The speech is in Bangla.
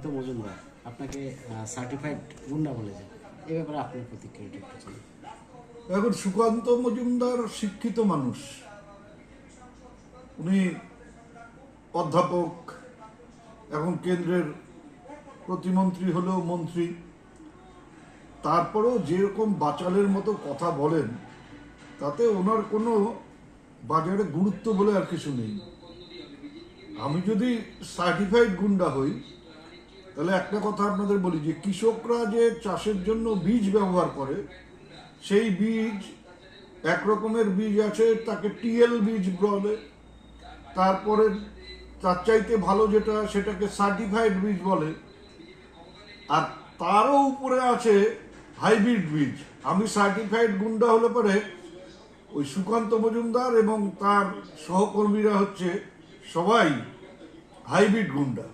সুকান্ত মজুমদার, আপনাকে সার্টিফাইড গুন্ডা বলে বলেছে এ ব্যাপারে আপনার প্রতিক্রিয়াটা একটু চাই এখন সুকান্ত মজুমদার শিক্ষিত মানুষ। উনি অধ্যাপক এখন কেন্দ্রের প্রতিমন্ত্রী হলেও মন্ত্রী। তারপরেও যেরকম বাচালের মতো কথা বলেন, তাতে ওনার কোনো বাজারে গুরুত্ব বলে আর কিছু নেই। আমি যদি সার্টিফাইড গুন্ডা হই তাহলে একটা কথা আপনাদের বলি যে কৃষকরা যে চাষের জন্য বীজ ব্যবহার করে, সেই বীজ এক রকমের বীজ আছে, তাকে টিএল বীজ বলে। তারপরে তার চাইতে ভালো যেটা, সেটাকে সার্টিফাইড বীজ বলে। আর তারও উপরে আছে হাইব্রিড বীজ। আমি সার্টিফাইড গুন্ডা হলে পরে ওই সুকান্ত মজুমদার এবং তার সহকর্মীরা হচ্ছে সবাই হাইব্রিড গুন্ডা।